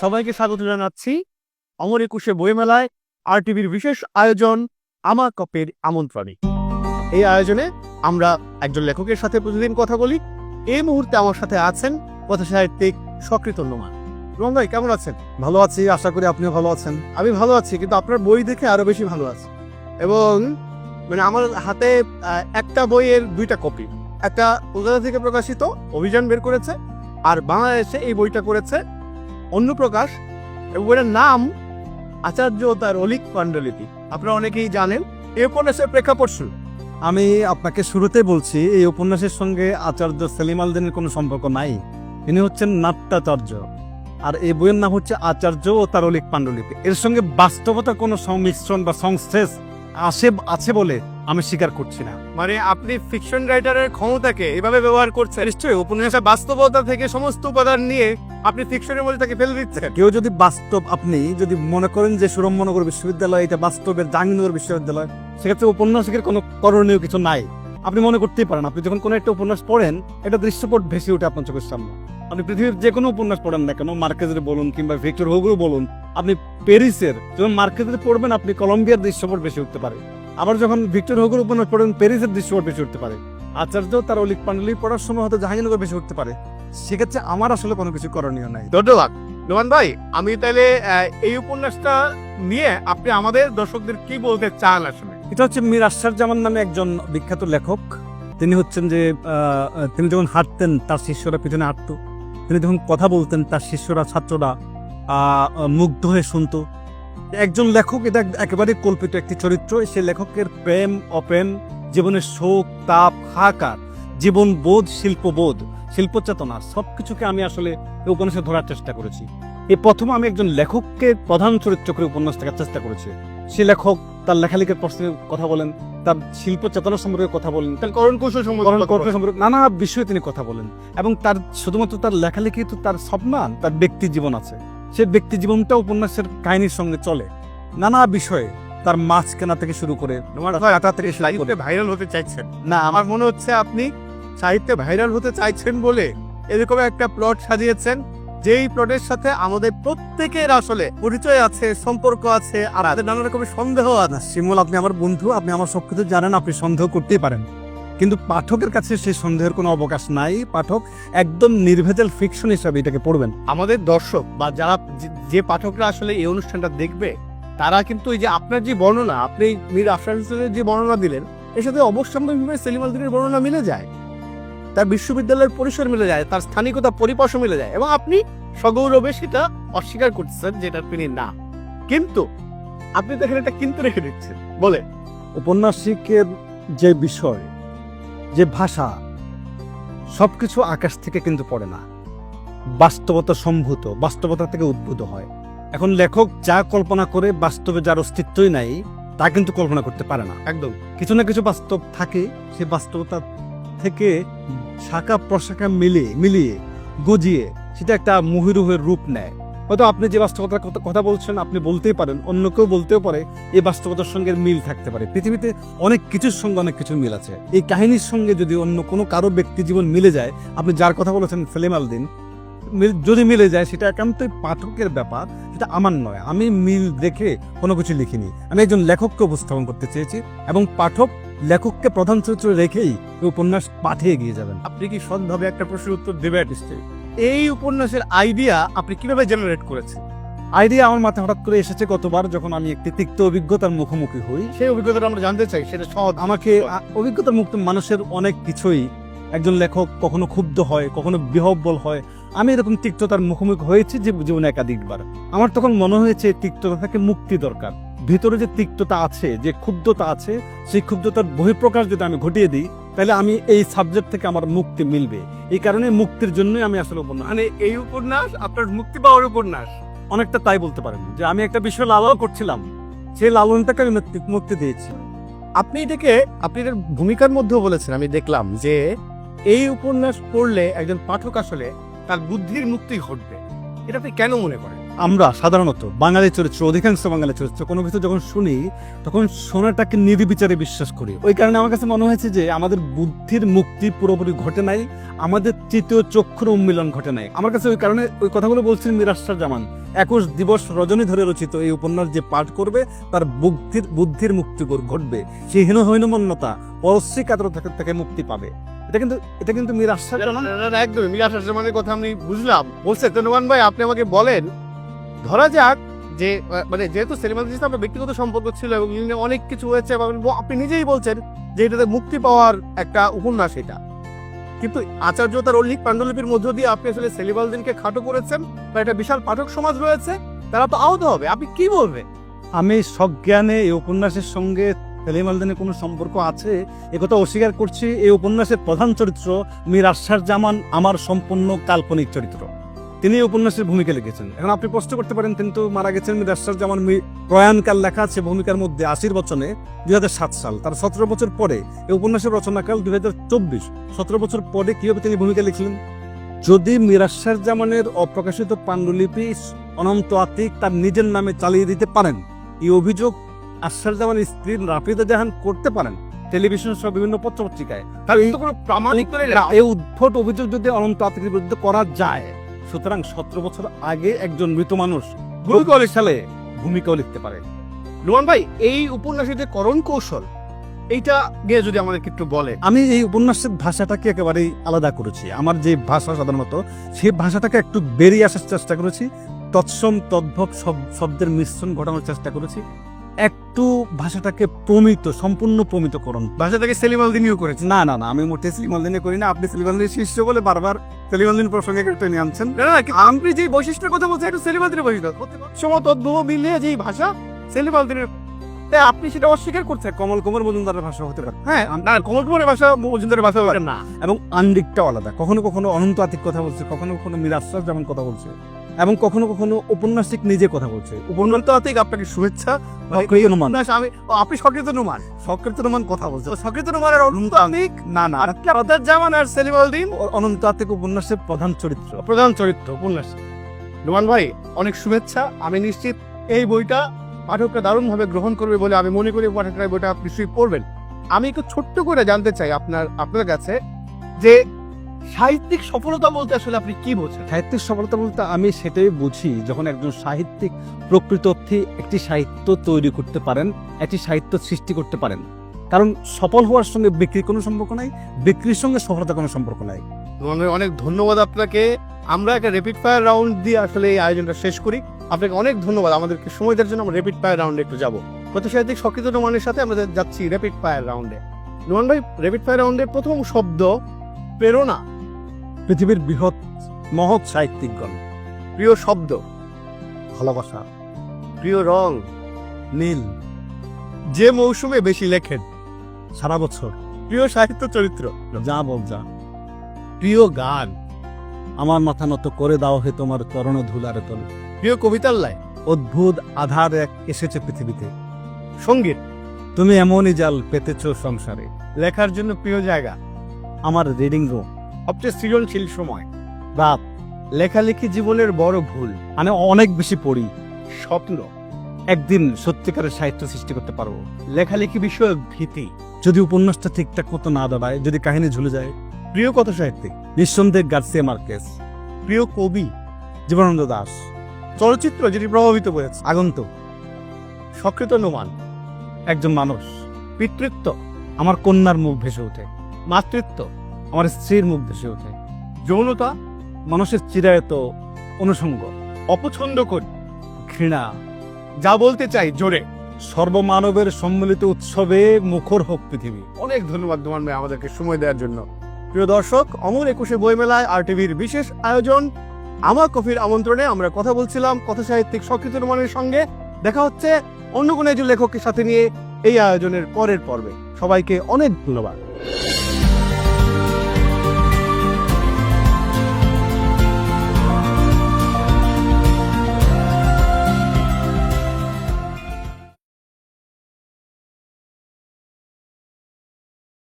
সবাইকে স্বাগত জানাচ্ছি অমর একুশে বইমেলায় আর টিভির বিশেষ আয়োজন আমার কপের আমন্ত্রণে। এই আয়োজনে আমরা একজন লেখকের সাথে প্রতিদিন কথা বলি। এই মুহূর্তে আমার সাথে আছেন কথা সাহিত্যিক সকৃত নোমান। রোহন ভাই কেমন আছেন? ভালো আছি আশা করি আপনিও ভালো আছেন। আমি ভালো আছি কিন্তু আপনার বই দেখে আরও বেশি ভালো আছি। এবং মানে আমার হাতে একটা বইয়ের দুইটা কপি। একটা কলকাতা থেকে প্রকাশিত অভিযান বের করেছে আর বাংলাদেশে এই বইটা করেছে অন্য প্রকাশ এবং বইটার নাম আচার্য তার অলিক পাণ্ডুলিপি। আপনারা অনেকেই জানেন, এই উপন্যাসের প্রেক্ষাপট শুরু আমি আপনাকে শুরুতে বলছি, এই উপন্যাসের সঙ্গে আচার্য সেলিম আলদিনের কোনো সম্পর্ক নাই। তিনি হচ্ছেন নাট্যাচার্য, আর এই বইয়ের নাম হচ্ছে আচার্য ও তার অলিক পাণ্ডুলিপি। এর সঙ্গে বাস্তবতা কোনো সংমিশ্রণ বা সংশ্লেষ আসে আছে বলে আমি স্বীকার করছি না। মানে আপনি ফিকশন রাইটারের ক্ষমতাকে এভাবে ব্যবহার করছেন। নিশ্চয়ই উপন্যাসের বাস্তবতা থেকে সমস্ত উপাদান নিয়ে আপনি ফিকশনের মধ্যে তাকে ফেলে দিচ্ছেন। কেউ যদি বাস্তব আপনি যদি মনে করেন যে সুরমনগর বিশ্ববিদ্যালয় এটা বাস্তবের জাহাঙ্গীরনগর বিশ্ববিদ্যালয় সেক্ষেত্রে উপন্যাসকের কোনো করণীয় কিছু নাই। আপনি মনে করতেই পারেন আপনি যখন কোনো একটা উপন্যাস পড়েন এটা দৃশ্যপট ভেসে ওঠে আপনার চোখের সামনে। আপনি পৃথিবীর যে কোনো উপন্যাস পড়েন না কেন মার্কেজের বলুন কিংবা ভিক্টর হোগরও বলুন আপনি প্যারিসের যখন মার্কেজের পড়বেন আপনি কলম্বিয়ার দৃশ্যপট বেশি উঠতে পারে। আবার যখন ভিক্টর হোগর উপন্যাস পড়বেন প্যারিসের দৃশ্যপট বেশি উঠতে পারে। আচার্য তার অলিক পাণ্ডুলি পড়ার সময় হয়তো জাহাঙ্গীরনগর বেশি উঠতে পারে। সেক্ষেত্রে আমার আসলে কোনো কিছু করণীয় নাই। ধন্যবাদ। নোমান ভাই আমি তাহলে এই উপন্যাসটা নিয়ে আপনি আমাদের দর্শকদের কি বলতে চান আসলে? এটা হচ্ছে মীর আশরাফ জামান নামে একজন বিখ্যাত লেখক। তিনি হচ্ছেন যে তিনি যখন হাঁটতেন তার শিষ্যরা পিছনে হাঁটতো। তিনি যখন কথা বলতেন তার শিষ্যরা ছাত্ররা মুগ্ধ হয়ে শুনতো। একজন লেখক এটা একেবারে কল্পিত একটি চরিত্র সে লেখকের প্রেম অপ্রেম জীবনের শোক তাপ হাহাকার জীবন বোধ শিল্পবোধ শিল্পচেতনা সবকিছুকে আমি আসলে উপন্যাসে ধরার চেষ্টা করেছি। এই প্রথম আমি একজন লেখককে প্রধান চরিত্র করে উপন্যাস দেখার চেষ্টা করেছি। সে লেখক তার লেখালেখির প্রশ্নে কথা বলেন তার শিল্প চেতনা সম্পর্কে কথা বলেন তার করণ কৌশল করণ সম্পর্কে নানা বিষয়ে তিনি কথা বলেন। এবং তার শুধুমাত্র তার লেখালেখি তো তার সব না তার ব্যক্তি জীবন আছে। সে ব্যক্তি জীবনটা উপন্যাসের কাহিনীর সঙ্গে চলে। নানা বিষয়ে তার মাছ কেনা থেকে শুরু করে ভাইরাল হতে চাইছেন। না আমার মনে হচ্ছে আপনি সাহিত্যে ভাইরাল হতে চাইছেন বলে এরকম একটা প্লট সাজিয়েছেন যেই প্লটের সাথে আমাদের প্রত্যেকের আসলে পরিচয় আছে সম্পর্ক আছে আর আমাদের নানা রকমের সন্দেহ আছে। শিমুল আপনি আমার বন্ধু আপনি আমার সব কিছু জানেন আপনি সন্দেহ করতেই পারেন। কিন্তু পাঠকের কাছে সেই সন্দেহের কোনো অবকাশ নাই। পাঠক একদম নির্ভেজাল ফিকশন হিসাবে এটাকে পড়বেন। আমাদের দর্শক বা যারা যে- পাঠকরা আসলে এই অনুষ্ঠানটা দেখবে তারা কিন্তু এই যে আপনার যে বর্ণনা আপনি মীর আফরান হোসেনের যে বর্ণনা দিলেন এর সাথে অবশ্যম্ভাবীভাবে সেলিম আলদিনের বর্ণনা মিলে যায়। তার বিশ্ববিদ্যালয়ের পরিসর মিলে যায় তার স্থানিকতা পরিপার্শ্ব মিলে যায় এবং আপনি সগৌরবে সেটা অস্বীকার করতেছেন যেটা তিনি না। কিন্তু আপনি দেখেন এটা কিন্তু রেখে দিচ্ছেন। বলে উপন্যাসিকের যে বিষয় যে ভাষা সবকিছু আকাশ থেকে কিন্তু পড়ে না। বাস্তবতা সম্ভূত বাস্তবতা থেকে উদ্ভূত হয়। এখন লেখক যা কল্পনা করে বাস্তবে যার অস্তিত্বই নাই তা কিন্তু কল্পনা করতে পারে না। একদম। কিছু না কিছু বাস্তব থাকে সে বাস্তবতা থেকে শাখা প্রশাখা মিলিয়ে মিলিয়ে গজিয়ে সেটা একটা মহিরুহের রূপ নেয়। হয়তো আপনি যে বাস্তবতার কথা- বলছেন আপনি বলতেই পারেন অন্য কেউ বলতেও পারে এই বাস্তবতার সঙ্গে মিল থাকতে পারে। পৃথিবীতে অনেক কিছুর সঙ্গে অনেক কিছু মিল আছে। এই কাহিনীর সঙ্গে যদি অন্য কোনো কারও ব্যক্তি জীবন মিলে যায় আপনি যার কথা বলেছেন সেলিম আলদিন মিল- যদি মিলে যায় সেটা একান্তই পাঠকের ব্যাপার সেটা আমার নয়। আমি মিল দেখে কোনো কিছু লিখিনি। আমি একজন লেখককে উপস্থাপন করতে চেয়েছি এবং পাঠক লেখককে প্রধান চরিত্র রেখেই উপন্যাস পাঠিয়ে এগিয়ে যাবেন। আপনি কি সৎভাবে একটা প্রশ্নের উত্তর দেবেন? নিশ্চয়ই। এই উপন্যাসের আইডিয়া আপনি কীভাবে জেনারেট করেছেন? আইডিয়া আমার মাথায় হঠাৎ করে এসেছে গতবার যখন আমি একটি তিক্ত অভিজ্ঞতার মুখোমুখি হই। সেই অভিজ্ঞতাটা আমরা জানতে চাই সেটা সহজ। আমাকে অভিজ্ঞতা মুক্ত মানুষের অনেক কিছুই একজন লেখক কখনো ক্ষুব্ধ হয় কখনো বিহব্বল হয়। আমি এরকম তিক্ততার মুখোমুখি হয়েছি যে জীবনে একাধিকবার। আমার তখন মনে হয়েছে তিক্ততা থেকে মুক্তি দরকার। ভিতরে যে তিক্ততা আছে যে ক্ষুব্ধতা আছে সেই ক্ষুব্ধতার বহিঃপ্রকাশ যদি আমি ঘটিয়ে দিই তাহলে আমি এই সাবজেক্ট থেকে আমার মুক্তি মিলবে। এই কারণে মুক্তির জন্যই আমি আসলে উপন্যাস মানে এই উপন্যাস আপনার মুক্তি পাওয়ার উপন্যাস। অনেকটা তাই বলতে পারেন যে আমি একটা বিষয় লালন করছিলাম সেই লালনটাকে আমি মুক্তি- মুক্তি দিয়েছি। আপনি এটাকে আপনি এটার ভূমিকার মধ্যেও বলেছেন আমি দেখলাম যে এই উপন্যাস পড়লে একজন পাঠক আসলে তার বুদ্ধির মুক্তি ঘটবে। এটা আপনি কেন মনে করেন? আমরা সাধারণত বাঙালি চরিত্র অধিকাংশ বাঙালি চরিত্র কোনো কিছু যখন শুনি তখন শোনাটাকে নির্বিচারে বিশ্বাস করি। ওই কারণে আমার কাছে মনে হয়েছে যে আমাদের বুদ্ধির মুক্তি পুরোপুরি ঘটে নাই আমাদের তৃতীয় চক্ষুর উন্মিলন ঘটে নাই। আমার কাছে ওই কারণে ওই কথাগুলো বলছেন মিরাস্টার জামান। একুশ দিবস রজনী ধরে রচিত এই উপন্যাস যে পাঠ করবে তার বুদ্ধির বুদ্ধির মুক্তি ঘটবে। সেই হীন হীনমন্যতা পরশ্রী কাতর থেকে মুক্তি পাবে। এটা কিন্তু এটা কিন্তু না, একদমই। মিরাজ আসমানের কথা আমি বুঝলাম। বলছে তনুমান ভাই আপনি আমাকে বলেন ধরা যাক যে মানে যেহেতু সেলিমান সাথে আপনার ব্যক্তিগত সম্পর্ক ছিল এবং অনেক কিছু হয়েছে, এবং আপনি নিজেই বলছেন যে এটাতে মুক্তি পাওয়ার একটা উপন্যাস এটা। কিন্তু আচার্য তার অল্লিক পাণ্ডুলিপির মধ্য দিয়ে আপনি আসলে সেলিবালদিনকে খাটো করেছেন, বা একটা বিশাল পাঠক সমাজ রয়েছে, তারা তো আহত হবে। আপনি কি বলবেন? আমি সজ্ঞানে এই উপন্যাসের সঙ্গে সেলিম আলদিনের কোনো সম্পর্ক আছে? একথা অস্বীকার করছি, এই উপন্যাসের প্রধান চরিত্র মীর আশার জামান, আমার সম্পূর্ণ কাল্পনিক চরিত্র। তিনি উপন্যাসের ভূমিকা লিখেছেন। এখন আপনি প্রশ্ন করতে পারেন কিন্তু মারা গেছেন মীর আশার জামান মি- প্রয়াণকাল লেখা আছে ভূমিকার মধ্যে আশির বচনে দুই সাল। তার সতেরো বছর পরে এই উপন্যাসের রচনাকাল দুই হাজার চব্বিশ। সতেরো বছর পরে কীভাবে তিনি ভূমিকা লিখলেন? যদি মিরাশার জামানের অপ্রকাশিত পাণ্ডুলিপি অনন্ত আতিক তার নিজের নামে চালিয়ে দিতে পারেন এই অভিযোগ আশার জামানের স্ত্রী রাফিদা জাহান করতে পারেন? টেলিভিশন সহ বিভিন্ন পত্রপত্রিকায়। তার কোনো প্রামাণিক এই উদ্ভট অভিযোগ যদি অনন্ত আতিকের বিরুদ্ধে করা যায় সুতরাং সতেরো বছর আগে একজন মৃত মানুষ ভূমিকা সালে ভূমিকাও লিখতে পারে। রোমান ভাই এই উপন্যাসের যে করণ কৌশল এইটা গিয়ে যদি আমাদেরকে একটু বলে। আমি এই উপন্যাসের ভাষাটাকে একেবারেই আলাদা করেছি। আমার যে ভাষা সাধারণত সেই ভাষাটাকে একটু বেরিয়ে আসার চেষ্টা করেছি। তৎসম তদ্ভব শব্দের মিশ্রণ ঘটানোর চেষ্টা করেছি। একটু ভাষাটাকে প্রমিত সম্পূর্ণ প্রমিতকরণ। ভাষা থেকে সেলিমালদিনিও করেছে? না না না আমি মোটে সেলিম সিলিমালদিনে করি না। আপনি সেলিম সিলিমালদিনের শিষ্য বলে বারবার সিলিমালদিন প্রসঙ্গে একটা নিয়ে আনছেন। না যে বৈশিষ্ট্যের কথা বলছি একটু সেলিমালদিনের বৈশিষ্ট্য। সমত তদ্ভব মিলিয়ে যেই ভাষা সেলিমালদিনের তাই আপনি সেটা অস্বীকার করছেন? কমল কুমার মজুমদারের ভাষা হতে পারে। হ্যাঁ না কমল কুমারের ভাষা মজুমদারের ভাষা না এবং আন্দিকটাও আলাদা। কখনো কখনো অনন্ত আতিক কথা বলছে কখনো কখনো মিরাজ যেমন কথা বলছে। এবং কখনো কখনো উপন্যাসিক নিজে কথা বলছে। উপন্যাস থেকে আপনাকে শুভেচ্ছা। আমি আপনি সক্রিয় নুমান সক্রিয় অনুমান কথা বলছে। সক্রিয় নুমানের অনন্ত আতিক না না। রাদার জামান আর ও- অনন্ত আতিক উপন্যাসের প্রধান চরিত্র। প্রধান চরিত্র উপন্যাস। নুমান ভাই অনেক শুভেচ্ছা। আমি নিশ্চিত এই বইটা পাঠকরা দারুণভাবে গ্রহণ করবে বলে আমি মনে করি পাঠকরা বইটা নিশ্চয়ই পড়বেন। আমি একটু ছোট্ট করে জানতে চাই আপনার আপনার কাছে যে সাহিত্যিক সফলতা বলতে আসলে আপনি কি বোঝেন? সাহিত্যিক সফলতা বলতে আমি সেটাই বুঝি যখন একজন সাহিত্যিক প্রকৃত অর্থে একটি সাহিত্য তৈরি করতে পারেন একটি সাহিত্য সৃষ্টি করতে পারেন। কারণ সফল হওয়ার সঙ্গে বিক্রির কোনো সম্পর্ক নাই বিক্রির সঙ্গে সফলতা কোনো সম্পর্ক নাই। নুমান ভাই অনেক ধন্যবাদ আপনাকে। আমরা একটা র্যাপিড ফায়ার রাউন্ড দিয়ে আসলে এই আয়োজনটা শেষ করি। আপনাকে অনেক ধন্যবাদ। আমাদেরকে সময় দেওয়ার জন্য আমরা র্যাপিড ফায়ার রাউন্ডে একটু যাব। কত সাহিত্যিক সক্রিয় নুমানের সাথে আমরা যাচ্ছি র্যাপিড ফায়ার রাউন্ডে নুমান ভাই র্যাপিড ফায়ার রাউন্ডের প্রথম শব্দ প্রেরণা। পৃথিবীর বৃহৎ, মহৎ সাহিত্যিকগণ। প্রিয় শব্দ, ভালোবাসা। প্রিয় রং, নীল। যে মৌসুমে বেশি লেখেন, সারা বছর। প্রিয় সাহিত্য চরিত্র, যা বল যা। প্রিয় গান, আমার মাথা নত করে দাও হে তোমার চরণ ধুলারে তলে। প্রিয় কবিতার লাই অদ্ভুত আধার এক এসেছে পৃথিবীতে। সংগীত, তুমি এমনই জাল পেতেছ সংসারে। লেখার জন্য প্রিয় জায়গা, আমার রিডিং রুম। সবচেয়ে সৃজনশীল সময়। রাত লেখালেখি জীবনের বড় ভুল। আমি অনেক বেশি পড়ি। স্বপ্ন একদিন সত্যিকারের সাহিত্য সৃষ্টি করতে পারব। লেখালেখি বিষয়ক ভীতি যদি উপন্যাসটা ঠিকঠাক মতো না দাঁড়ায় যদি কাহিনী ঝুলে যায়। প্রিয় কথা সাহিত্যিক নিঃসন্দেহ গার্সিয়া মার্কেস প্রিয় কবি জীবনানন্দ দাস। চলচ্চিত্র যেটি প্রভাবিত করেছে আগন্তুক। সক্রিয় নোমান একজন মানুষ পিতৃত্ব আমার কন্যার মুখ ভেসে ওঠে। মাতৃত্ব আমার স্ত্রীর মুখ ভেসে ওঠে। যৌনতা মানুষের চিরায়ত, অনুষঙ্গ অপছন্দ করি ঘৃণা, যা বলতে চাই জোরে। সর্বমানবের সম্মিলিত উৎসবে মুখর হোক পৃথিবী। অনেক ধন্যবাদ নোমান ভাই আমাদেরকে সময় দেওয়ার জন্য। প্রিয় দর্শক, অমর একুশে বইমেলায় আর টিভির বিশেষ আয়োজন আমার কফির আমন্ত্রণে আমরা কথা বলছিলাম কথা সাহিত্যিক সকৃত নোমানের সঙ্গে। দেখা হচ্ছে অন্য কোনো একজন লেখকের সাথে নিয়ে এই আয়োজনের পরের পর্বে। সবাইকে অনেক ধন্যবাদ।